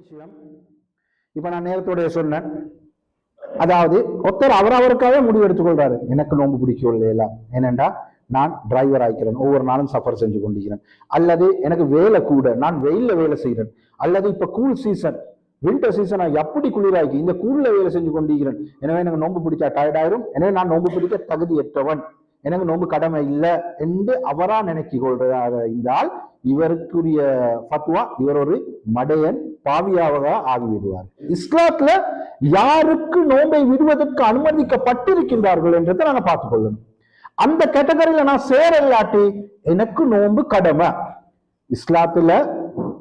விஷயம். இப்ப நான் நேரத்தோடைய சொன்னேன். அதாவது ஒருத்தர் அவரவருக்காகவே முடிவு எடுத்துக்கொள்றாரு. எனக்கு நோன்பு பிடிக்கும் ஏனென்றா நான் டிரைவர் ஆகிக்கிறேன் ஒவ்வொரு நாளும் சஃபர் செஞ்சு கொண்டிருக்கிறேன். அல்லது எனக்கு வேலை கூட நான் வெயிலில் வேலை செய்கிறேன். அல்லது இப்ப கூல் சீசன் வின்டர் சீசன் எப்படி குளிராகி இந்த கூலில் வேலை செஞ்சு கொண்டிருக்கிறேன். எனவே எனக்கு நோன்பு பிடிச்சா டயர்டாயிரும் எனவே நான் நோன்பு பிடிக்க தகுதியற்றவன். எனக்கு நோன்பு கடமை இல்லை என்று அவரா நினைக்கி கொள்றதாக இருந்தால் இவருக்குரிய ஃபத்வா இவர் ஒரு மடையன் பாவியாக ஆகிவிடுவார். இஸ்லாத்துல யாருக்கு நோன்பை விடுவதற்கு அனுமதிக்கப்பட்டிருக்கின்றார்கள் என்றதை நாங்க பார்த்துக் கொள்ளணும். அந்த கேட்டகரியில நான் சேர இல்லாட்டி எனக்கு நோன்பு கடமை. இஸ்லாத்துல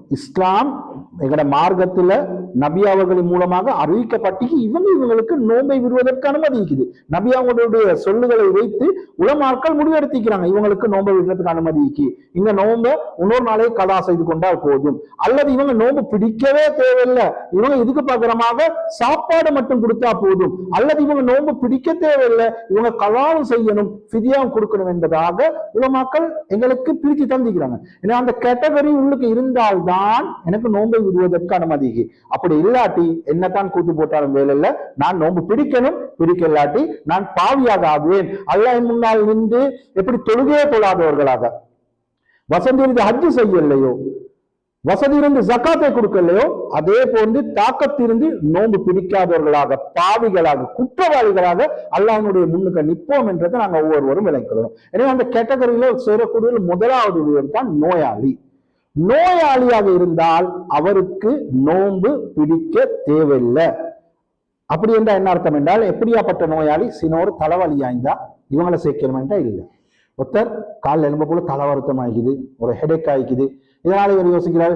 இஸ்லாம் எங்கட மார்க்கத்துல நபி அவர்களின் மூலமாக அறிவிக்கப்பட்டு இவங்க இவங்களுக்கு நோன்பை விடுவதற்கு அனுமதிக்குது நபி அவங்களுடைய சொல்லுகளை வைத்து உலமாக்கள் முடிவெடுத்திக்கிறாங்க இவங்களுக்கு நோன்பை விடுறதுக்கு அனுமதிக்கு இந்த நோன்பை இன்னொரு நாளே கலா செய்து கொண்டால் போதும். அல்லது இவங்க நோன்பு பிடிக்கவே தேவையில்லை. இவங்க இதுக்கு பகரமாக சாப்பாடு மட்டும் கொடுத்தா போதும். அல்லது இவங்க நோன்பு பிடிக்க தேவையில்லை. இவங்க கலாவும் செய்யணும் பிதியாவும் கொடுக்கணும் என்பதாக உலமாக்கள் எங்களுக்கு பிரித்து தந்திக்கிறாங்க ஏன்னா அந்த கேட்டகரி உள்ளுக்கு இருந்தால்தான் எனக்கு நோன்பை விடுவதற்கு அனுமதி அப்படி இல்லாட்டி என்னத்தான் கூத்து போட்டாலும் வேலை இல்ல நான் நோன்பு பிடிக்கணும் பிடிக்க இல்லாட்டி நான் பாவியாக ஆகுவேன் அல்லாஹ் முன்னால் நின்று எப்படி தொழுகையே தொழாதவர்களாக வசந்தி இருந்து ஹஜ்ஜு செய்யலையோ? வசதி இருந்து ஜக்காத்தை கொடுக்கலையோ? அதே போன்று தாக்கத்திருந்து நோன்பு பிடிக்காதவர்களாக பாவிகளாக குற்றவாளிகளாக அல்லாஹனுடைய முன்னுக்கு நிற்போம் என்றதை நாங்க ஒவ்வொருவரும் விளங்கிக்கிறோம் எனவே அந்த கேட்டகரியில சேரக்கூடிய முதலாவது தான் நோயாளி. நோயாளியாக இருந்தால் அவருக்கு நோன்பு பிடிக்க தேவையில்லை. அப்படி என்றால் என்ன அர்த்தம் என்றால் எப்படியாப்பட்ட நோயாளி சினோர் தலைவலி ஆய்ந்தா இவங்களை சேர்க்கணுமென்றா இல்லை. ஒருத்தர் காலில் எலும்ப போல தலை வருத்தம் ஆகிக்குது ஒரு ஹெடேக் ஆகிக்குது இதனால இவர் யோசிக்கிறார்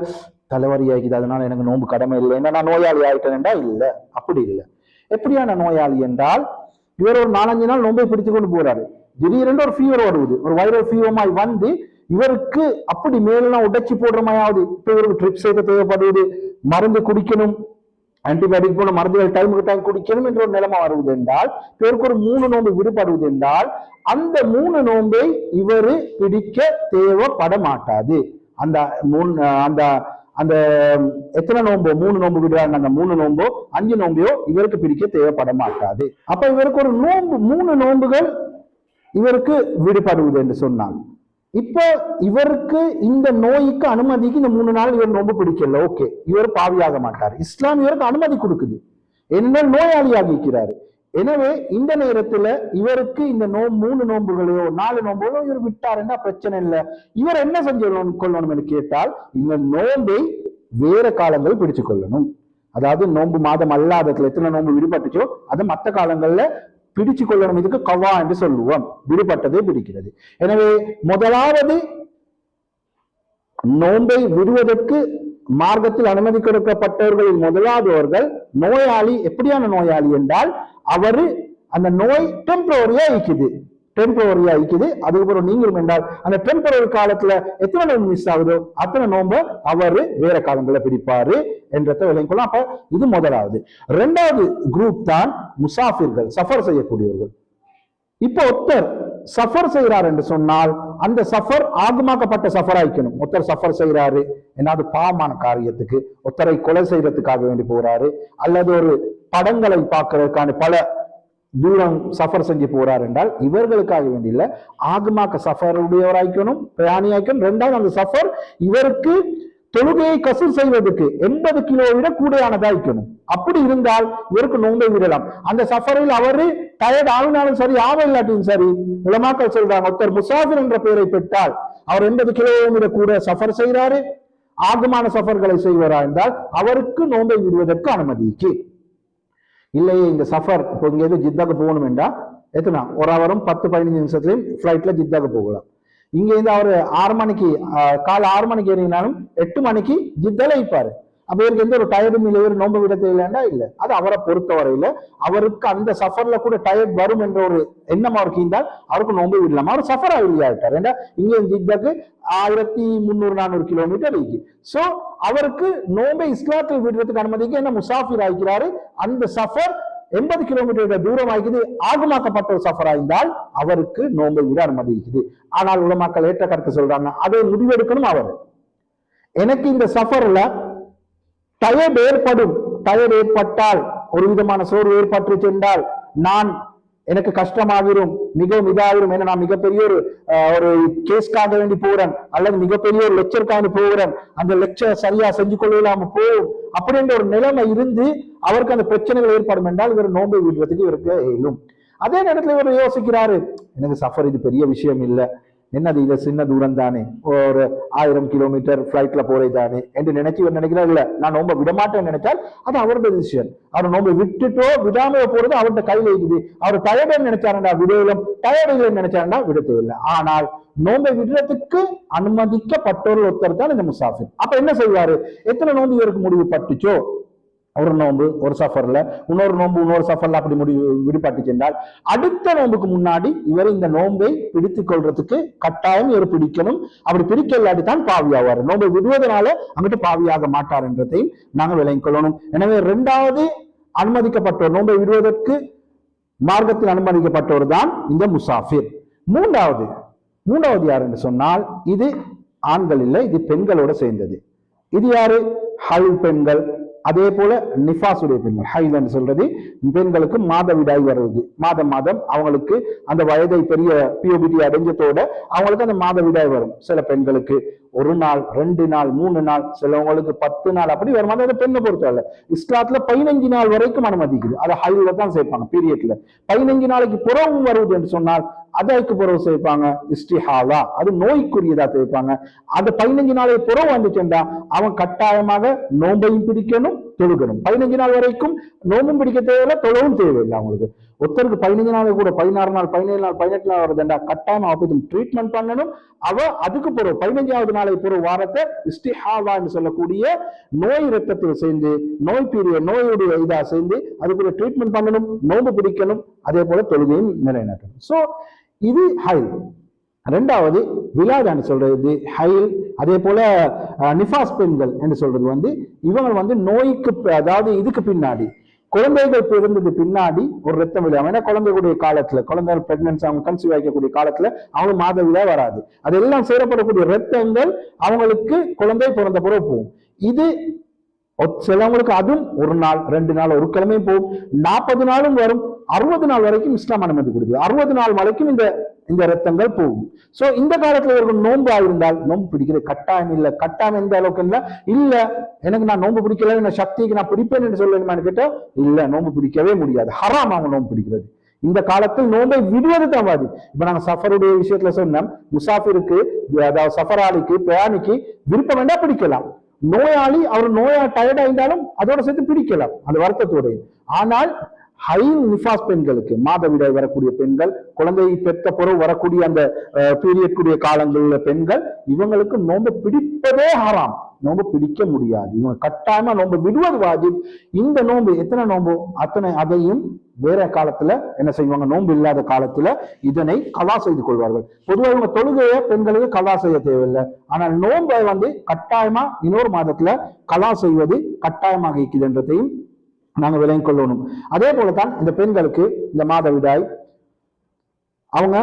தலைவலி ஆகிக்குது அதனால எனக்கு நோன்பு கடமை இல்லை என்ன நான் நோயாளி ஆகிட்டேன் என்றால் இல்லை. அப்படி இல்லை. எப்படியான நோயாளி என்றால் இவர் ஒரு நாலஞ்சு நாள் நோன்பை பிடித்து கொண்டு போறாரு. திடீரென்று ஒரு ஃபீவர் வருவது ஒரு வைரல் ஃபீவமாய் வந்து இவருக்கு அப்படி மேலாம் உடைச்சி போடுற மாதிரியாவது இப்ப இவருக்கு ட்ரிப் சேர்க்க தேவைப்படுவது மருந்து குடிக்கணும். ஆன்டிபயோட்டிக் போன மருந்துகள் டைமுக்கு டைம் குடிக்கணும் என்ற ஒரு நிலைமை வருவது என்றால் இவருக்கு ஒரு மூணு நோன்பு விடுபடுவது என்றால் அந்த மூணு நோன்பை இவரு பிடிக்க தேவைப்பட மாட்டாது. அந்த மூணு அந்த அந்த எத்தனை நோம்போ மூணு நோன்பு விடுறாங்க அந்த மூணு நோம்போ அஞ்சு நோம்பையோ இவருக்கு பிடிக்க தேவைப்பட மாட்டாது. அப்ப இவருக்கு ஒரு நோன்பு மூணு நோன்புகள் இவருக்கு விடுபடுவது என்று சொன்னாங்க இப்போ இவருக்கு இந்த நோய்க்கு அனுமதிக்கு இந்த மூணு நாள் இவர் நோன்பு பிடிக்கல. ஓகே. இவர் பாவியாக மாட்டார். இஸ்லாம் இவருக்கு அனுமதி கொடுக்குது. என்ன நோயாளியாக இருக்கிறாரு எனவே இந்த நேரத்துல இவருக்கு இந்த நோ மூணு நோன்புகளையோ நாலு நோன்புகளோ இவர் விட்டாருன்னா பிரச்சனை இல்லை. இவர் என்ன செஞ்சு கொள்ளணும் என்று கேட்டால் இந்த நோன்பை வேற காலங்கள் பிடிச்சு கொள்ளணும் அதாவது நோன்பு மாதம் அல்லாததுல எத்தனை நோன்பு விடுபட்டுச்சோ அதை மற்ற காலங்கள்ல பிடிச்சு கொள்ளணும் இதுக்கு கவா என்று சொல்லுவோம். விடுபட்டதை பிடிக்கிறது. எனவே முதலாவது நோன்பை விடுவதற்கு மார்க்கத்தில் அனுமதி கொடுக்கப்பட்டவர்களில் முதலாவதவர்கள் நோயாளி எப்படியான நோயாளி என்றால் அவரு அந்த நோய் டெம்பரரியா இருக்குது. டெம்பரரியா இருக்குது அதுக்கப்புறம் நீங்களும் என்றால் அந்த டெம்பரரி காலத்துல எத்தனை நோன்பு மிஸ் ஆகுதோ அத்தனை நோன்பை அவரு வேற காலங்களை பிடிப்பாரு என்றதை விளங்கிக்கொள்ளும் அப்ப இது முதலாவது. ரெண்டாவது குரூப் தான் முசாஃபிர்கள் சஃபர் செய்யக்கூடியவர்கள். இப்போ ஒருத்தர் சஃபர் செய்கிறார் என்று சொன்னால் அந்த சஃபர் ஆகுமாக்கப்பட்ட சஃபர் ஆயிக்கணும் ஒருத்தர் சஃபர் செய்கிறாரு என்னது பாவமான காரியத்துக்கு ஒருத்தரை கொலை செய்யறதுக்காக வேண்டி போறாரு அல்லது ஒரு படங்களை பார்க்கறதுக்கான பல தூரம் சஃபர் செஞ்சு போறார் என்றால் இவர்களுக்காக வேண்டிய ஆகமாக்க சஃபர் உடையவராய்க்கணும் பிரயாணியாய்க்கணும் ரெண்டாவது அந்த சஃபர் இவருக்கு தொழுகையை கசூர் செய்வதற்கு எண்பது கிலோ விட கூடையானதாய்க்கணும் அப்படி இருந்தால் இவருக்கு நோன்பை விடலாம். அந்த சஃபரில் அவரு டயர்ட் ஆகினாலும் சரி ஆவ இல்லாட்டியும் சரி உலமாக்கள் சொல்றாங்க ஒருத்தர் முசாஃபிர் என்ற பெயரை பெற்றால் அவர் எண்பது கிலோமீட்டர் விட கூட சஃபர் செய்கிறாரு ஆகமான சஃபர்களை செய்வரா என்றால் அவருக்கு நோன்பை விடுவதற்கு அனுமதிக்கு இல்லையே இந்த சஃபர் இப்போ இங்கேயிருந்து ஜித்தாக்கு போகணும் என்றா எத்தனா ஒரு ஹவரும் பத்து பதினஞ்சு நிமிஷத்துலயும் ஃபிளைட்ல ஜித்தாக்கு போகலாம். இங்கேருந்து அவர் ஆறு மணிக்கு காலை ஆறு மணிக்கு ஏறினாலும் எட்டு மணிக்கு ஜித்தால வைப்பார் அப்ப இவருக்கு எந்த ஒரு டயர்டும் இல்லை இவர் நோன்பு விட தெரியலன்னா இல்ல. அது அவரை பொறுத்தவரையில அவருக்கு அந்த சஃபர்ல கூட டயர்ட் வரும் என்ற ஒரு எண்ணம் அவருக்கு இருந்தால் அவருக்கு நோன்பு விடலாம். அவர் சஃபர் ஆகிட்டார் ஏன்னா இங்கே ஜித்தாக்கு ஆயிரத்தி முந்நூறு நானூறு கிலோமீட்டர் இருக்கு சோ அவருக்கு நோன்பை இஸ்லாத்தில் விடுறதுக்கு அனுமதிக்கு என்ன முசாஃபிர் ஆகிறாரு அந்த சஃபர் எண்பது கிலோமீட்டர் தூரம் ஆகிக்குது ஆகுமாக்கப்பட்ட ஒரு சஃபர் இருந்தால் அவருக்கு நோன்பை விட அனுமதிக்குது. ஆனால் உலமாக்கள் ஏற்ற கருத்து சொல்றாங்க அதை முடிவெடுக்கணும் அவர். எனக்கு இந்த சஃபர்ல டயர்ட் ஏற்படும் டயர்ட் ஏற்பட்டால் ஒரு விதமான சோர்வு ஏற்பட்டு சென்றால் நான் எனக்கு கஷ்டமாகிரும் மிகவும் இதாகிரும் என நான் மிகப்பெரிய ஒரு ஒரு கேஸ்க்காக வேண்டி போகிறேன் அல்லது மிகப்பெரிய ஒரு லெக்சருக்காக வேண்டி போகிறேன் அந்த லெக்சர் சரியா செஞ்சு கொள்ளலாம போகும் அப்படின்ற ஒரு நிலைமை இருந்து அவருக்கு அந்த பிரச்சனைகள் ஏற்படும் என்றால் இவர் நோன்பை விடுறதுக்கு இவருக்கு இயலும் அதே நேரத்தில் இவர் யோசிக்கிறாரு எனக்கு சஃபர் இது பெரிய விஷயம் இல்லை. என்னது இது? சின்ன தூரம் தானே ஒரு ஆயிரம் கிலோமீட்டர் ஃப்ளைட்ல போறே தானே என்று நினைச்சு இவர் நினைக்கிறார் இல்ல நான் நோம்ப விடமாட்டேன்னு நினைச்சால் அது அவருடைய டிசிஷன் அவர் நோம்ப விட்டுட்டோ விடாமையோ போறது அவருடைய கையில இருக்குது. அவர் டயர்டு நினைச்சாருடா விடுதலும் டயர்டு நினைச்சாருடா விட தேவையில்லை ஆனால் நோம்பை விடுறதுக்கு அனுமதிக்கப்பட்டவர்கள் ஒருத்தர் தான் இந்த முசாஃபிர். அப்ப என்ன செய்வாரு? எத்தனை நோம்பு இவருக்கு முடிவு பட்டுச்சோ? ஒரு நோன்பு ஒரு சஃபர்ல. இன்னொரு நோன்பு இன்னொரு சஃபர்ல அப்படி முடி விடுபட்டு சென்றால் அடுத்த நோன்புக்கு முன்னாடி இவர் இந்த நோன்பை பிடித்து கொள்றதுக்கு கட்டாயம் இவர் பிடிக்கணும். அப்படி பிடிக்க இல்லாட்டி தான் பாவியாவார் நோன்பை விடுவதனால அங்கிட்டு பாவியாக மாட்டார் என்றதையும் நாங்கள் விளங்கிக் கொள்ளணும். எனவே இரண்டாவது அனுமதிக்கப்பட்டோர் நோன்பை விடுவதற்கு மார்க்கத்தில் அனுமதிக்கப்பட்டவர் தான் இந்த முசாஃபிர். மூன்றாவது மூன்றாவது யார் என்று சொன்னால் இது ஆண்கள் இல்லை இது பெண்களோட சேர்ந்தது. இது யாரு? ஹல் பெண்கள். அதே போல நிஃபாசுடைய பெண்கள் ஹைதன் சொல்றது பெண்களுக்கு மாதவிடாய் வருவது மாதம் மாதம் அவங்களுக்கு அந்த வயதை பெரிய பியூபிடி அடைஞ்சதோட அவங்களுக்கு அந்த மாதவிடாய் வரும். சில பெண்களுக்கு ஒரு நாள் ரெண்டு நாள் மூணு நாள் சிலவங்களுக்கு பத்து நாள் அப்படி வேறு மாதிரி அதை பெண்ணை பொறுத்தவரை இஸ்லாத்துல பதினஞ்சு நாள் வரைக்கும் அனுமதிக்குது. அதை ஹைல தான் சேர்ப்பாங்க பீரியட்ல பதினஞ்சு நாளைக்கு புறவும் வருவது என்று சொன்னால் அதற்கு புறவு சேர்ப்பாங்க இஸ்டிஹாலா அது நோய்க்குரியதா சேர்ப்பாங்க. அந்த பதினஞ்சு நாளை புறவு வந்துச்சுண்டா அவன் கட்டாயமாக நோன்பையும் பிடிக்கணும் தொழுகணும். பதினஞ்சு நாள் வரைக்கும் நோம்பும் பிடிக்க தேவையில்லை தொழவும் தேவையில்லை அவங்களுக்கு. ஒருத்தருக்கு பதினஞ்சு நாள் கூட பதினாறு நாள் பதினேழு நாள் பதினெட்டு நாள் வருதுண்டா கட்டாயம் அவருக்கு ட்ரீட்மெண்ட் பண்ணணும். அவ அதுக்கு பிறகு பதினஞ்சாவது நாளை பிறகு வாரத்தை இஸ்டிஹாவான்னு சொல்லக்கூடிய நோய் ரத்தத்தில் சேர்ந்து நோய் பீரிய நோயுடைய இதா சேர்ந்து அதுக்குரிய ட்ரீட்மெண்ட் பண்ணணும் நோம்பு பிடிக்கணும். அதே போல தொழுகையும் நிலைநாட்டணும். ஸோ இது ஹைல். ரெண்டாவது விலாத் சொல்றது ஹைல். அதே போல நிஃபாஸ் பெண்கள் என்று சொல்றது வந்து இவங்க வந்து நோய்க்கு அதாவது இதுக்கு பின்னாடி குழந்தைகள் பிறந்தது பின்னாடி ஒரு ரத்தம் விழாம ஏன்னா குழந்தைகளுடைய காலத்துல குழந்தை பிரெக்னன்ஸ் அவங்க கன்சீவ் ஆகக்கூடிய காலத்துல அவங்க மாதவிழா வராது. அதெல்லாம் சேரப்படக்கூடிய ரத்தங்கள் அவங்களுக்கு குழந்தை பிறந்த பிறகு போகும். இது சிலவங்களுக்கு அதுவும் ஒரு நாள் ரெண்டு நாள் ஒரு கிழமை போகும். நாற்பது நாளும் வரும். அறுபது நாள் வரைக்கும் இஸ்லாம் அனுமதி கொடுக்குது. அறுபது நாள் வரைக்கும் இந்த இந்த ரத்தங்கள் போகும். சோ இந்த காலத்துல ஒரு நோன்பு ஆயிருந்தால் நோன்பு பிடிக்கிறது கட்டாயம் இல்ல. கட்டாயம் எந்த அளவுக்கு இல்ல? இல்ல எனக்கு நான் நோன்பு பிடிக்கல என்ன சக்திக்கு நான் பிடிப்பேன் என்று சொல்லணுமான்னு கேட்டா இல்ல நோன்பு பிடிக்கவே முடியாது. ஹராம் அவங்க நோன்பு பிடிக்கிறது. இந்த காலத்தில் நோன்பை விடுவது தான் வாதி இப்ப நாங்க சஃபருடைய விஷயத்துல சொன்னோம் முசாஃபிருக்கு அதாவது சஃபராளிக்கு பிரயாணிக்கு விருப்பம் வேண்டா பிடிக்கலாம். நோயாளி அவர் நோயா டயர்ட் ஆயிருந்தாலும் அதோட சேர்த்து பிடிக்கலாம். அந்த வருத்தத்தோட ஆனால் ஹை நிஃபாஸ் பெண்களுக்கு மாதவிடாய் வரக்கூடிய பெண்கள் குழந்தை பெற்ற பிறகு வரக்கூடிய அந்த பீரியட் கூடிய காலங்களில் பெண்கள் இவங்களுக்கு நோன்பு பிடிப்பதே ஹராம். நோன்பு பிடிக்க முடியாது. இவங்க கட்டாயமா நோன்பு விடுவது வாஜிப். இந்த நோன்பு எத்தனை நோன்பு? அத்தனை அதையும் வேற காலத்துல என்ன செய்வாங்க? நோன்பு இல்லாத காலத்துல இதனை கலா செய்து கொள்வார்கள். பொதுவாக இவங்க தொழுகையை பெண்களுக்கு கலா செய்ய தேவையில்லை. ஆனால் நோன்பை வந்து கட்டாயமா இன்னொரு மாதத்துல கலா செய்வது கட்டாயமாக இருக்குதுன்றதையும் நாங்க விளங்கிக் கொள்ளணும். அதே போலதான் இந்த பெண்களுக்கு இந்த மாதவிடாய் அவங்க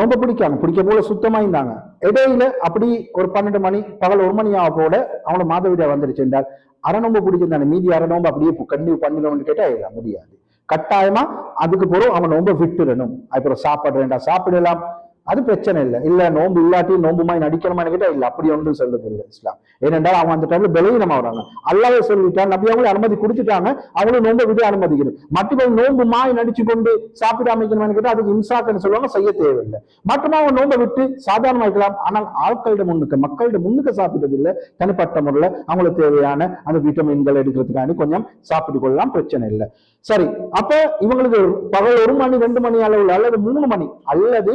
ரொம்ப பிடிக்காங்க. பிடிக்க போல சுத்தமா இருந்தாங்க. இடையில அப்படி ஒரு பன்னெண்டு மணி பகல் ஒரு மணி ஆக போல அவங்கள மாதவிடாய் வந்துருச்சு என்றால் அறநோம்பு பிடிச்சிருந்தாங்க மீதி அறநோம்பு அப்படியே கண்டினியூ பண்ணணும்னு கேட்டா முடியாது. கட்டாயமா அதுக்கு பிறகு அவன் ரொம்ப விட்டுடணும் அப்புறம் சாப்பிடுறேன்டா சாப்பிடலாம். அது பிரச்சனை இல்லை. இல்ல நோன்பு இல்லாட்டி நோம்புமாய் நடிக்கணுமான்னு கேட்டால் இல்லை அப்படி ஒன்றும் சொல்றது இல்லை இஸ்லாம். ஏனென்றால் அவங்க அந்த டைம்ல பலவீனமா வராங்க. அல்லாவே சொல்லிட்டான் நபி அவங்களும் அனுமதி கொடுத்துட்டாங்க அவங்களும் நோன்பை விட அனுமதிக்கணும். மற்றவங்க நோன்பு மாய் நடிச்சு கொண்டு சாப்பிட அமைக்கணும்னு கேட்டால் அதுக்கு இம்சாக்குன்னு சொல்லுவாங்க செய்ய தேவையில்லை. மற்றும் அவங்க நோன்பை விட்டு சாதாரணமா இருக்கலாம் ஆனால் ஆட்களிட முன்னுக்கு மக்களிட முன்னுக்கு சாப்பிட்டது இல்லை தனிப்பட்ட முறையில் அவங்களுக்கு தேவையான அந்த விட்டமின்கள் எடுக்கிறதுக்காண்டி கொஞ்சம் சாப்பிட்டு கொள்ளலாம் பிரச்சனை இல்லை. சரி அப்ப இவங்களுக்கு பகல் ஒரு மணி ரெண்டு மணி அளவு அல்லது மூணு மணி அல்லது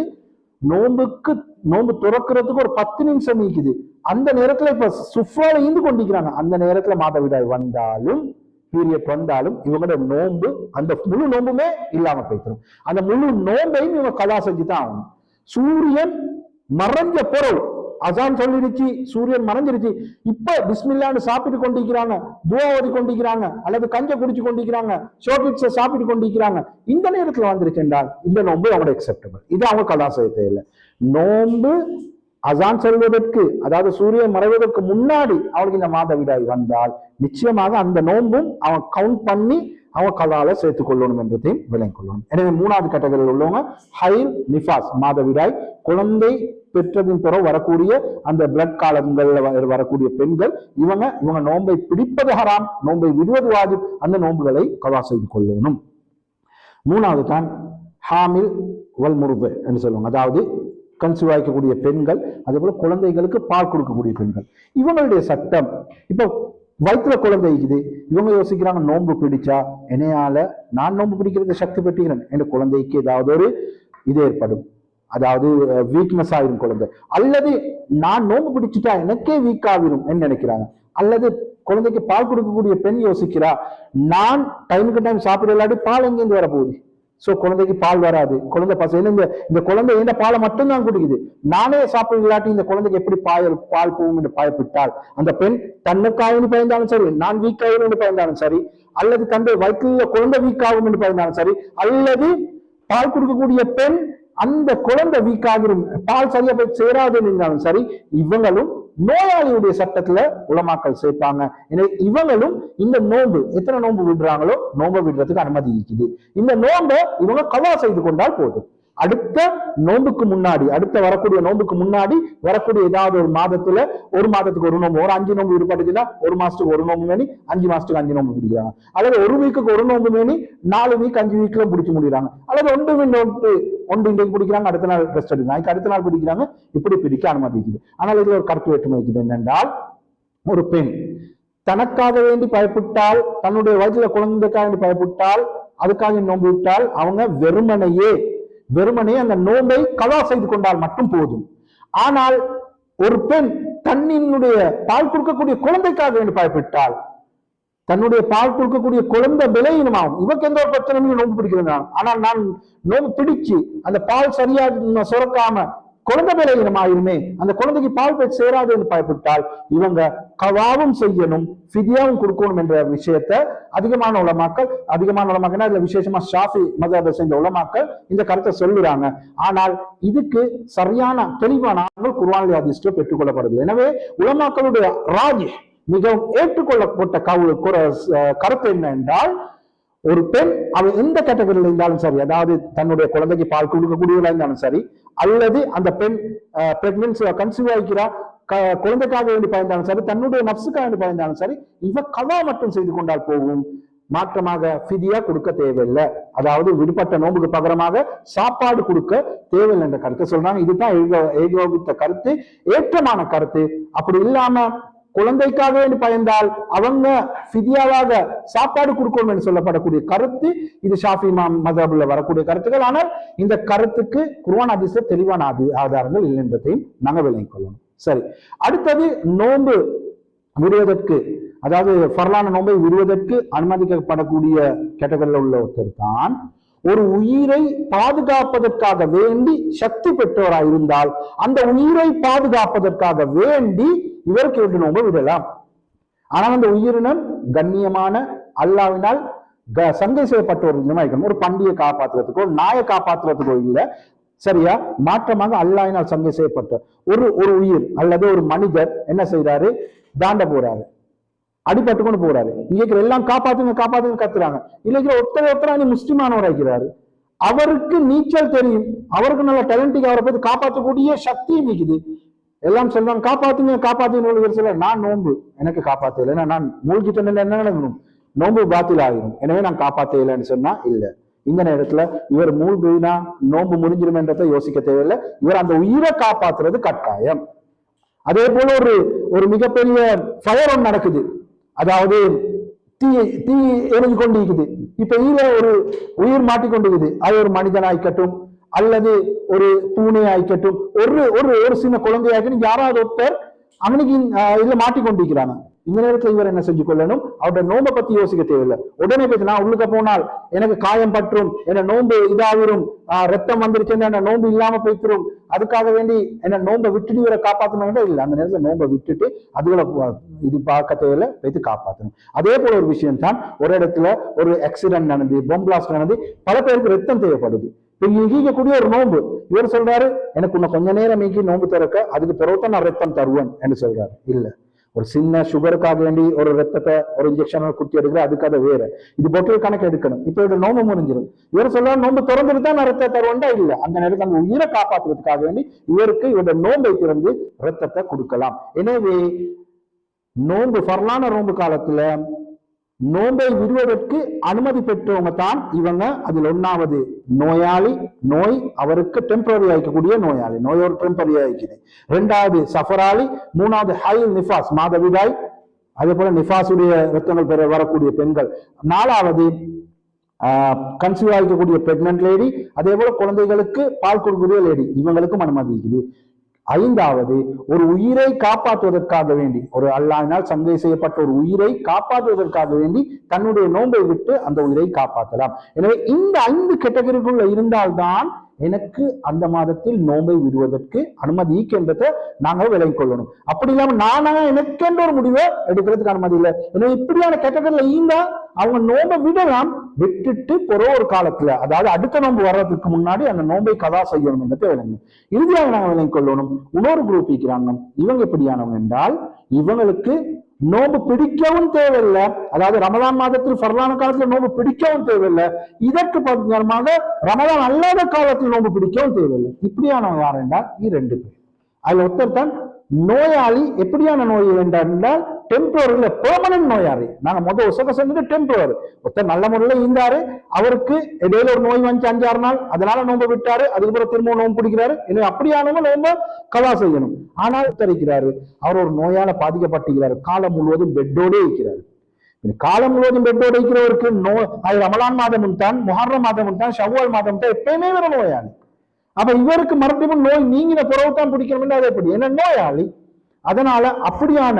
நோன்புக்கு நோன்பு துறக்கிறதுக்கு ஒரு பத்து நிமிஷம் நீக்குது. அந்த நேரத்துல இப்ப சுஃபால ஈந்து கொண்டிருக்கிறாங்க. அந்த நேரத்துல மாதவிடாய் வந்தாலும் பீரியட் வந்தாலும் இவங்களோட நோன்பு அந்த முழு நோன்புமே இல்லாம போய்த்திரும். அந்த முழு நோன்பையும் இவங்க கலா செஞ்சுதான் ஆகணும். சூரியன் மறைஞ்ச பொருள் அசான் சொல்லிருச்சு சூரியன் மறைஞ்சிருச்சு. இப்ப பிஸ்மில்லான்னு சாப்பிட்டு கொண்டிருக்கிறாங்க துவா ஓதி கொண்டிருக்கிறாங்க அல்லது கஞ்ச குடிச்சு கொண்டிருக்கிறாங்க சாக்லேட்ஸை சாப்பிட்டு கொண்டிருக்கிறாங்க. இந்த நேரத்துல வந்துருச்சு என்றால் இந்த நோன்பு அவங்களோட அக்செப்டபிள் இது அவங்க கலாசயத்தை இல்லை. நோன்பு அசான் சொல்வதற்கு அதாவது சூரியன் மறைவதற்கு முன்னாடி அவளுக்கு இந்த மாதவிடாய் வந்தால் நிச்சயமாக அந்த நோன்பும் அவன் கவுண்ட் பண்ணி அவன் கலால சேர்த்துக் கொள்ளணும் என்றதையும் விளங்கிக் கொள்ளணும். எனவே மூணாவது கேட்டகரியில் உள்ளவங்க ஹைல் நிஃபாஸ் மாதவிடாய் குழந்தை பெற்றதின் பிறகு வரக்கூடிய அந்த பிளட் காலங்கள்ல வ- வரக்கூடிய பெண்கள் இவங்க இவங்க நோன்பை பிடிப்பது ஹராம் நோன்பை விடுவது வாஜிப் அந்த நோன்புகளை கவா செய்து கொள்ளணும். மூணாவது தான் ஹாமில் வல் முருபு என்று சொல்லுவாங்க. அதாவது கன்சீவ் ஆகிக்கக்கூடிய பெண்கள் அதே போல குழந்தைகளுக்கு பால் கொடுக்கக்கூடிய பெண்கள். இவங்களுடைய சட்டம் இப்போ வயிற்றுல குழந்தை இருக்குது இவங்க யோசிக்கிறாங்க நோன்பு பிடிச்சா என்னையால நான் நோன்பு பிடிக்கிறது சக்தி பெற்றுகிறேன். என் குழந்தைக்கு ஏதாவது ஒரு இது ஏற்படும். அதாவது வீக்னஸ் ஆயிரும் குழந்தை. அல்லது நான் நோன்பு பிடிச்சிட்டா எனக்கே வீக் ஆகிரும் நினைக்கிறாங்க. அல்லது குழந்தைக்கு பால் கொடுக்கக்கூடிய பெண் யோசிக்கிறா நான் டைமுக்கு டைம் சாப்பிட இல்லாட்டி பால் எங்கேருந்து வரப்போகுது? ஸோ குழந்தைக்கு பால் வராது. குழந்தை பசங்க இந்த இந்த குழந்தை இந்த பாலை மட்டும்தான் குடிக்குது? நானே சாப்பிட இல்லாட்டி இந்த குழந்தைக்கு எப்படி பாய பால் போகும் என்று பயப்பட்டால் அந்த பெண் தன்னுக்காயின்னு பயந்தாலும் சரி நான் வீக் ஆகும் என்று பயந்தாலும் சரி அல்லது தந்தை வயிற்றில் குழந்தை வீக் ஆகும் என்று பயந்தாலும் சரி அல்லது பால் கொடுக்கக்கூடிய பெண் அந்த குழந்தை வீக் ஆகிரும். பால் சரியா போய் சேராது இருந்தாலும் சரி இவங்களும் நோயாளியுடைய சட்டத்துல உலமாக்கல் சேர்ப்பாங்க. எனவே இவங்களும் இந்த நோன்பு எத்தனை நோன்பு விடுறாங்களோ நோன்பை விடுறதுக்கு அனுமதி இருக்குது. இந்த நோன்பை இவங்க கவா செய்து கொண்டால் போதும். அடுத்த நோன்புக்கு முன்னாடி அடுத்த வரக்கூடிய நோன்புக்கு முன்னாடி வரக்கூடிய ஏதாவது ஒரு மாதத்துல ஒரு மாதத்துக்கு ஒரு நோம்பு ஒரு அஞ்சு நோன்பு விடுபட்டுச்சுன்னா ஒரு மாசத்துக்கு ஒரு நோம்பு மேனி அஞ்சு மாசத்துக்கு அஞ்சு நோம்பு பிடிக்கிறாங்க அல்லது ஒரு வீக்குக்கு ஒரு நோம்பு மேனி நாலு வீக் அஞ்சு வீக்ல பிடிச்சி முடிக்கிறாங்க. அல்லது ஒன்று நோட்டு ஒன்று இன்றைக்கு பிடிக்கிறாங்க அடுத்த நாள் ரெஸ்ட் எடுக்கிறாங்க அதுக்கு அடுத்த நாள் பிடிக்கிறாங்க இப்படி பிடிக்க அனுமதிக்குது. ஆனால் இதில் ஒரு கருத்து வேற்றுமை இருக்குது. என்னென்றால் ஒரு பெண் தனக்காக வேண்டி பயப்பட்டால் தன்னுடைய வயசுல குழந்தைக்காக வேண்டி பயப்பட்டால் அதுக்காக நோன்பு விட்டால் அவங்க வெறுமனையே வெறுமனே அந்த நோன்பை கதா செய்து கொண்டால் மட்டும் போதும். ஆனால் ஒரு பெண் தன்னினுடைய பால் கொடுக்கக்கூடிய குழந்தைக்காக வேண்டி பயப்பட்டால் தன்னுடைய பால் கொடுக்கக்கூடிய குழந்தை விலையினமாகும் இவக்கு எந்த ஒரு பிரச்சனையும் நோன்பு பிடிக்கிறேன் ஆனால் நான் நோன்பு பிடிச்சு அந்த பால் சரியா சுரக்காம குழந்தை விலையினமாயிருமே அந்த குழந்தைக்கு பால் பெற்று சேராது என்று பயப்பட்டால் இவங்க கவாவும் செய்யணும் ஃபிதியாவும் கொடுக்கணும் என்ற விஷயத்த அதிகமான உலமாக்கள் அதிகமான உலமாக்கள்னா இதுல விசேஷமா ஷாஃபி மதத்தை செஞ்ச உலமாக்கள் இந்த கருத்தை சொல்லுறாங்க. ஆனால் இதுக்கு சரியான தெளிவான ஆண்கள் அதிர்ஷ்டம் பெற்றுக்கொள்ளப்படுது எனவே உலமாக்களுடைய ராஜ் மிகவும் ஏற்றுக்கொள்ளப்பட்ட கவு- கருத்து என்ன என்றால் ஒரு பெண் அவள் எந்த கேட்டகரியில் இருந்தாலும் சரி அதாவது தன்னுடைய குழந்தைக்கு பால் கொடுக்கக்கூடியவளா இருந்தாலும் சரி அல்லது அந்த பெண் பிரெக்னன்சி கன்சீவ் ஆகிக்கிறா குழந்தைக்காக வேண்டி பயந்தாலும் சரி தன்னுடைய நப்சுக்காக வேண்டி பயந்தாலும் சரி இவ கதா மட்டும் செய்து கொண்டால் போகும் மாற்றமாக ஃபிதியா கொடுக்க தேவையில்லை. அதாவது விடுபட்ட நோன்புக்கு பகரமாக சாப்பாடு கொடுக்க தேவையில்லை என்ற கருத்தை சொல்றாங்க. இதுதான் ஏகோபித்த கருத்து ஏற்றமான கருத்து. அப்படி இல்லாம குழந்தைக்காக வேண்டி பயந்தால் அவங்க ஃபிதியாவாக சாப்பாடு கொடுக்கணும் என்று சொல்லப்படக்கூடிய கருத்து இது ஷாஃபி இமாம் வரக்கூடிய கருத்துக்கள். ஆனால் இந்த கருத்துக்கு குர்ஆன் அதிச தெளிவான ஆதி- ஆதாரங்கள் இல்லை என்பதையும் நாங்க விளங்கிக் கொள்ளணும். சரி அடுத்தது நோன்பு விடுவதற்கு அதாவது ஃபர்லான நோன்பை விடுவதற்கு அனுமதிக்கப்படக்கூடிய கேட்டகரியில் உள்ள ஒருத்தர் தான் ஒரு உயிரை பாதுகாப்பதற்காக வேண்டி சக்தி பெற்றவராய் இருந்தால் அந்த உயிரை பாதுகாப்பதற்காக வேண்டி இவருக்கு இரண்டு நோம்பு விடலாம். ஆனால் அந்த உயிரினம் கண்ணியமான அல்லாவினால் க- செய்யப்பட்ட ஒரு இனமா இருக்கணும். ஒரு பண்டியை காப்பாத்துறதுக்கோ நாயை காப்பாற்றுறதுக்கோ இல்லை. சரியா? மாற்றமாக அல்லாவினால் சந்தை செய்யப்பட்ட ஒரு ஒரு உயிர் அல்லது ஒரு மனிதர் என்ன செய்யறாரு தாண்ட போறாரு. அடிபட்டு கொண்டு போறாரு. இங்க எல்லாம் காப்பாத்துங்க காப்பாத்துங்க கத்துறாங்க. இல்லைங்கிற ஒருத்தர் ஒருத்தரா நீ முஸ்லிமானவர் அவருக்கு நீச்சல் தெரியும். அவருக்கு நல்ல டேலண்டிக் அவரை போய் காப்பாற்றக்கூடிய சக்தியும் நிற்குது எல்லாம் சொல்றாங்க காப்பாத்துங்க காப்பாத்துங்க இவர் சொல்ல நான் நோன்பு. எனக்கு காப்பாத்தல ஏன்னா நான் மூழ்கிட்டேன் என்ன நடக்கணும்? நோன்பு பாத்தில் ஆகிடும் எனவே நான் காப்பாத்தலைன்னு சொன்னா இல்ல. இந்த நேரத்துல இவர் மூழ்கினா நோன்பு முடிஞ்சிருமென்றதை யோசிக்க தேவையில்லை. இவர் அந்த உயிரை காப்பாத்துறது கட்டாயம். அதே போல ஒரு ஒரு மிகப்பெரிய ஃபயர் ஒன்று நடக்குது. அதாவது தீ தீ எரிஞ்சு கொண்டிருக்குது. இப்ப இதுல ஒரு உயிர் மாட்டிக்கொண்டிருக்குது. அது ஒரு மனிதனாய்க்கட்டும் அல்லது ஒரு பூனை ஆய்க்கட்டும் ஒரு ஒரு ஒரு சின்ன குழந்தையாக்கட்டும் யாராவது ஒருத்தர் அவனுக்கு இதுல மாட்டிக்கொண்டிருக்கிறாங்க. இந்த நேரத்துல இவர் என்ன செஞ்சு கொள்ளணும்? அவருடைய நோன்பை பத்தி யோசிக்க தேவையில்லை. உடனே போய் நான் உள்ளுக்க போனால் எனக்கு காயம் பற்றும் என்ன நோன்பு இதாகிரும். ரத்தம் வந்துருச்சுன்னு என்ன நோன்பு இல்லாம போய்த்திரும். அதுக்காக வேண்டி என்ன நோன்பை விட்டுட்டு இவரை காப்பாற்றணும் இல்லை. அந்த நேரத்துல நோன்பை விட்டுட்டு அதுகளை இது பார்க்க தேவையில்ல. வைத்து காப்பாற்றணும் அதே போல ஒரு விஷயம் தான் ஒரு இடத்துல ஒரு ஆக்சிடென்ட் நடந்து பொம்பிளாஸ்ட் நடந்து பல பேருக்கு ரத்தம் தேவைப்படுது. இப்ப ஒரு நோன்பு. இவர் சொல்றாரு எனக்கு இன்னும் கொஞ்ச நேரம் மீங்கி நோன்பு திறக்க அதுக்கு பிறகு நான் ரத்தம் தருவேன் என்று சொல்றாரு. இல்லை. ஒரு சின்ன சுகருக்காக வேண்டி ஒரு ரத்தத்தை ஒரு இன்ஜெக்ஷன் குத்தி எடுக்கிற அதுக்காக வேற. இது பொட்டில் கணக்கு எடுக்கணும். இப்ப இவரு நோம்பு முடிஞ்சிடும் இவர் சொல்ல நோம்பு திறந்துட்டு தான் நான் ரத்தத்தை தருவேன்டா இல்ல? அந்த நேரத்தில் அந்த உயிரை காப்பாற்றுறதுக்காக வேண்டி இவருக்கு இவருடைய நோன்பை திறந்து ரத்தத்தை கொடுக்கலாம். எனவே நோன்பு ஃபர்லான நோன்பு காலத்துல நோன்பை விடுவதற்கு அனுமதி பெற்றவங்க தான் இவங்க. அதில் ஒன்னாவது நோயாளி. நோய் அவருக்கு டெம்பரரி ஆகிக்கக்கூடிய நோயாளி. நோயோடு டெம்பரரி ஆகிக்குது ரெண்டாவது சஃபராளி மூணாவது ஹைல் நிஃபாஸ் மாதவிடாய். அதே போல நிஃபாஸுடைய ரத்தங்கள் பெற வரக்கூடிய பெண்கள். நாலாவது கன்சீவ் ஆகிக்கக்கூடிய பிரெக்னன்ட் லேடி அதே போல குழந்தைகளுக்கு பால் கொடுக்கக்கூடிய லேடி இவங்களுக்கும் அனுமதிக்குது ஐந்தாவது ஒரு உயிரை காப்பாற்றுவதற்காக வேண்டி ஒரு அல்லாவினால் சந்தை செய்யப்பட்ட ஒரு உயிரை காப்பாற்றுவதற்காக வேண்டி தன்னுடைய நோன்பை விட்டு அந்த உயிரை காப்பாற்றலாம். எனவே இந்த ஐந்து கேட்டகரிக்குள்ள இருந்தால்தான் எனக்கு அந்த மாதத்தில் நோன்பை விடுவதற்கு அனுமதி என்றதை நாங்கள் விலகிக் கொள்ளணும். அப்படி இல்லாம நானா எனக்கென்ற ஒரு முடிவை எடுக்கிறதுக்கு அனுமதி இல்லை. ஏன்னா இப்படியான கேட்டகரியில் இருந்தா அவங்க நோன்பை விடலாம் விட்டுட்டு பொற ஒரு காலத்துல அதாவது அடுத்த நோம்பு வர்றதுக்கு முன்னாடி அந்த நோன்பை கதா செய்யணும் என்றதை விளங்கு இறுதியாக நாங்கள் விளங்கிக் கொள்ளணும். இன்னொரு குரூப் இருக்கிறாங்க. இவங்க எப்படியானவங்க என்றால் இவங்களுக்கு நோன்பு பிடிக்கவும் தேவையில்லை. அதாவது ரமதான் மாதத்தில் ஃபர்லான காலத்தில் நோன்பு பிடிக்கவும் தேவையில்லை. இதற்கு பகரமாக ரமதான் அல்லாத காலத்தில் நோன்பு பிடிக்கவும் தேவையில்லை. இப்படியானவங்க யார் என்றால் இரண்டு பேர். அதில் ஒருத்தர் தான் நோயாளி. எப்படியான நோய் என்றால் டெம்பரரி இல்லை பெர்மனன்ட் நோயாளி. நாங்கள் முதல் உசக சொன்னது டெம்பரரி ஒருத்தர் நல்ல முறையில் இருந்தாரு. அவருக்கு இடையில ஒரு நோய் வந்து அஞ்சாறு நாள். அதனால நோன்பு விட்டாரு. அதுக்கப்புறம் திரும்ப நோன்பு பிடிக்கிறாரு. எனவே அப்படியானவங்க நோன்ப கலா செய்யணும். ஆனால் தெரிக்கிறாரு அவர் ஒரு நோயால பாதிக்கப்பட்டிருக்கிறார். காலம் முழுவதும் பெட்டோடே இருக்கிறார். காலம் முழுவதும் பெட்டோடு இருக்கிறவருக்கு நோ அது ரமலான் மாதமும் தான் முஹர்ரம் மாதமும் தான் ஷவ்வால் மாதம் தான் எப்பயுமே வர நோயாளி. அப்ப இவருக்கு மறுபடியும் நோய் நீங்கின பிறகு தான் பிடிக்கணும்னு அது எப்படி? என்ன நோயாளி? அதனால அப்படியான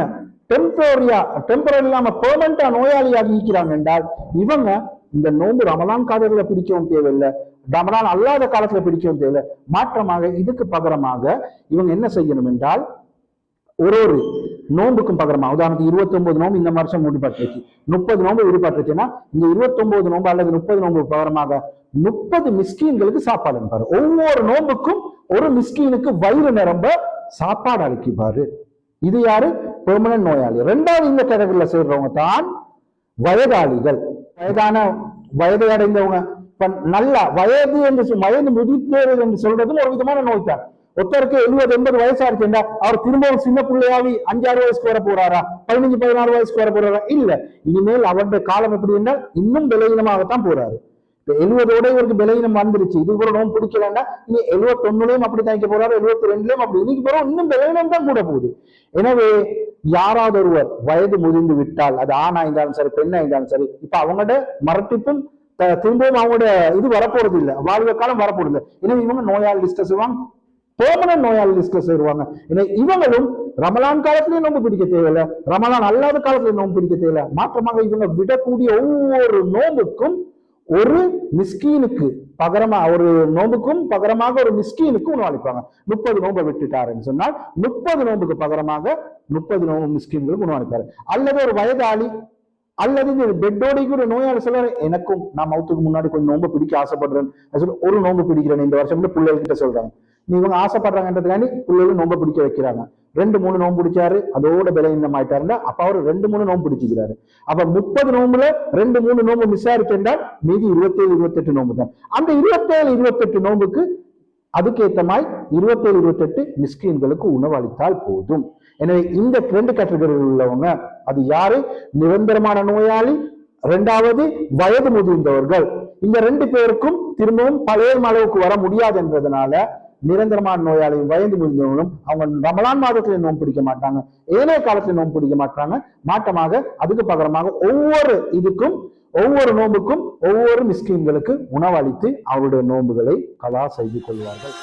டெம்பரரியா டெம்பரரி இல்லாம பெர்மனண்டா நோயாளியாக இருக்கிறாங்க என்றால் இவங்க இந்த நோன்பு ரமலான் காலத்துல பிடிக்கவும் தேவையில்லை. ரமலான் அல்லாத காலத்துல பிடிக்கவும் தேவையில்லை. மாற்றமாக இதுக்கு பகரமாக இவங்க என்ன செய்யணும் என்றால் ஒரு ஒரு நோன்புக்கும் பகரமா உதாரணத்துக்கு இருபத்தி ஒன்பது நோம்பு இந்த வருஷம் முடிப்பட்டுருச்சு முப்பது நோம்பு விடுபாட்டுச்சுன்னா இந்த இருபத்தி ஒன்பது நோம்பு அல்லது முப்பது நோம்பு பகரமாக முப்பது மிஸ்கீன்களுக்கு சாப்பாடு அனுப்பாரு ஒவ்வொரு நோம்புக்கும் ஒரு மிஸ்கீனுக்கு வயிறு நிரம்ப சாப்பாடு அளிக்குவாரு. இது யாரு? பெர்மனன்ட் நோயாளி. ரெண்டாவது இந்த கேட்டகரியில் சேர்றவங்க தான் வயதாளிகள். வயதான வயதை அடைந்தவங்க. இப்ப நல்ல வயது என்று வயது முதிர்த்தேர்கள் என்று சொல்றதும் ஒரு விதமான நோய் தான் ஒருத்தருக்கு எழுபது எண்பது வயசா இருக்குண்டா அவர் திரும்பவும் சின்ன பிள்ளையாவி அஞ்சாறு வயசுக்கு வர போறாரா? பதினஞ்சு பதினாறு வயசுக்கு வர போறாரா? இல்ல. இனிமேல் அவருடைய காலம் எப்படி என்றால் இன்னும் பலவீனமாகத்தான் போறாரு. இப்ப எழுபதோட இவருக்கு பலவீனம் வந்துருச்சு. இது கூட நோம் பிடிக்கலன்னா இனி எழுபத்தொன்னுலையும் அப்படி தாய்க்க போறாரு எழுபத்தி ரெண்டுலயும் அப்படி. இன்னைக்கு போறோம் இன்னும் பலவீனம் தான் கூட போகுது. எனவே யாராவது ஒருவர் வயது முதிர்ந்து விட்டால் அது ஆணா இருந்தாலும் சரி பெண்ணா இருந்தாலும் சரி இப்ப அவங்களோட மரட்டிப்பும் திரும்பவும் அவங்களோட இது வரப்போறது இல்லை. வாழ்வு காலம் வரப்போறது எனவே இவங்க நோயாளி லிஸ்ட செய்வாங்க. பெர்மனன்ட் நோயாளி லிஸ்ட்ல சேருவாங்க எனவே இவங்களும் ரமலான் காலத்திலேயே நோன்பு பிடிக்க தேவையில்லை. ரமலான் அல்லாத காலத்துல நோன்பு பிடிக்க தேவையில்லை. மாற்றமாக இவங்க விடக்கூடிய ஒவ்வொரு நோம்புக்கும் ஒரு மிஸ்கீனுக்கு பகரமா ஒரு நோம்புக்கும் பகரமாக ஒரு மிஸ்கீனுக்கு உணவளிப்பாங்க முப்பது நோன்பை விட்டுட்டாருன்னு சொன்னால் முப்பது நோன்புக்கு பகரமாக முப்பது நோம்பு மிஸ்கீன்களுக்கு உணவளிப்பாரு அல்லது ஒரு வயதாளி அல்லது இந்த பெட்டோடிக்கு கூட நோயாளி சொல்ல எனக்கும் நான் மவுத்துக்கு முன்னாடி கொஞ்சம் நோன்பு பிடிக்க ஆசைப்படுறேன். ஒரு நோன்பு பிடிக்கிறேன் இந்த வருஷம் பிள்ளைகிட்ட சொல்றாங்க. இவங்க ஆசைப்படுறாங்கன்றதுக்காண்டி பிள்ளைகளும் நோன்பு பிடிக்க வைக்கிறாங்க. ரெண்டு மூணு நோன்பு பிடிச்சாரு அதோட பலவீனம் ஆயிட்டாருன்னா அப்ப அவர் ரெண்டு மூணு நோன்பு பிடிச்சிக்கிறாரு. அப்ப முப்பது நோம்புல ரெண்டு மூணு நோம்பு மிஸ் ஆயிருக்கு மீதி இருபத்தேழு இருபத்தெட்டு நோம்பு தான். அந்த இருபத்தேழு இருபத்தெட்டு நோம்புக்கு அதுக்கேத்த மாதிரி இருபத்தேழு இருபத்தெட்டு மிஸ்கின்களுக்கு உணவு அளித்தால் போதும். எனவே இந்த ரெண்டு கேட்டகரியில் உள்ளவங்க அது யாரு? நிரந்தரமான நோயாளி இரண்டாவது வயது முதிர்ந்தவர்கள். இந்த ரெண்டு பேருக்கும் திரும்பவும் பழைய அளவுக்கு வர முடியாது என்றதுனால நிரந்தரமான நோயாளியும் வயது முதிர்ந்தவங்களும் அவங்க ரமலான் மாதத்துல நோன்பு பிடிக்க மாட்டாங்க. ஏனைய காலத்துல நோன்பு பிடிக்க மாட்டாங்க. மாற்றமாக அதுக்கு பகரமாக ஒவ்வொரு இதுக்கும் ஒவ்வொரு நோன்புக்கும் ஒவ்வொரு மிஸ்கின்களுக்கு உணவளித்து அவருடைய நோன்புகளை கலா செய்து கொள்வார்கள்.